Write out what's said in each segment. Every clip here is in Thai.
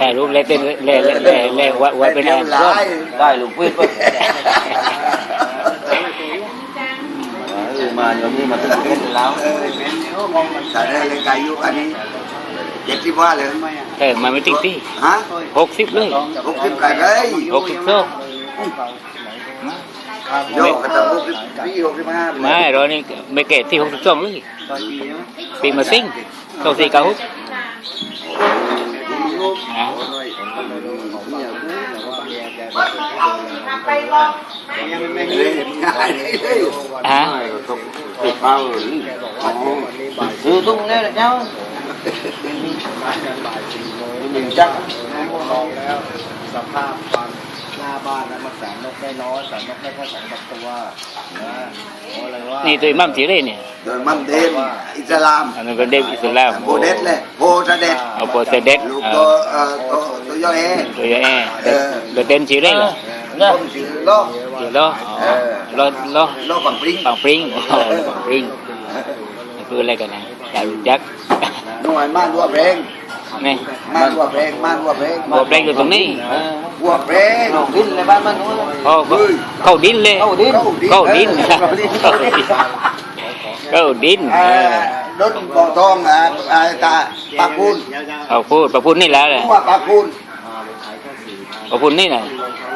ถ่ายรูปเล่นเต้นเล่นเล่นเล่นเล่นไว้เป็นแอนร่วมได้หลูกพี่ก็มาเดี๋ยวนี้มาถึงเล่นแล้วเออเป็นโอ้มองสายได้เลยกายุอันนี้เจ็ดสิบว่าเลยแต่มันไม่ติดที่ฮะหกสิบเลยหกสิบไก่เลยหกสิบโซ่โยกกระตับหกสิบพี่หกสิบห้าไม่เรานี่ไม่เกตที่หกสิบสองเลยปีมาซิงสองสี่เก้าหก นะไม่เลยง่ายเลยฮะติดเป้าคือตุ้งเนี่ยนะเจ้าหนึ่งจักมองแล้วสภาพความหน้าบ้านนะมันแสนนกได้น้อยแสนนกได้แค่สองสามตัวนะโอ้อะไรว่านี่ตัวอิหมัมสีเลยเนี่ย โดยมัมเดนอิสลามอันนั้นเป็นเด็กอิสลามโบเดสเลยโบสเดสเอาโปรเซเด็ดลูกเอตัวอเอ่อตัวตัวย่อยเองตัวแอร์เด็นสีเลยเหรอเนี่ยต้มสีโลกสีล้อล้อล้อโลกของปริงปังปริงปังปริงคืออะไรกันนะดาวจักหน่วยม่านวัวเพลงนี่ม่านวัวเพลงม่านวัวเพลงบัวแปลงอยู่ตรงนี้ วัวเพลงดิ้นในบ้านมันนู้นเขาเข้าดินเลยเข้าดิ้นเข้าดินเข้าดินเอ่อรถบ่อทองอ่าอ่าตาปากพูนเอาพูดประพูดนี่แล้วเลยหัวปากพูนประพูดนี่ไหน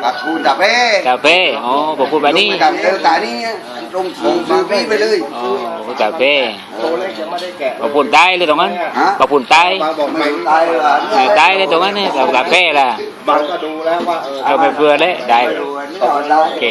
ปากพูนตาเป้กาเฟ่อ๋อประพูดแบบนี้ลงไปตามเดินตานี่ตรงสูงซื้อพี่ไปเลยอ๋อกาเฟ่ตัวเล็กยังไม่ได้แกะประพูดใต้เลยตรงนั้นประพูดใต้บางบอกไม่ไม่ตายหรอเออใต้เลยตรงนั้นเนี่ยกาเฟ่ล่ะ มันก็ดูแล้วว่าเออเราไม่เบื่อเลยได้โอเค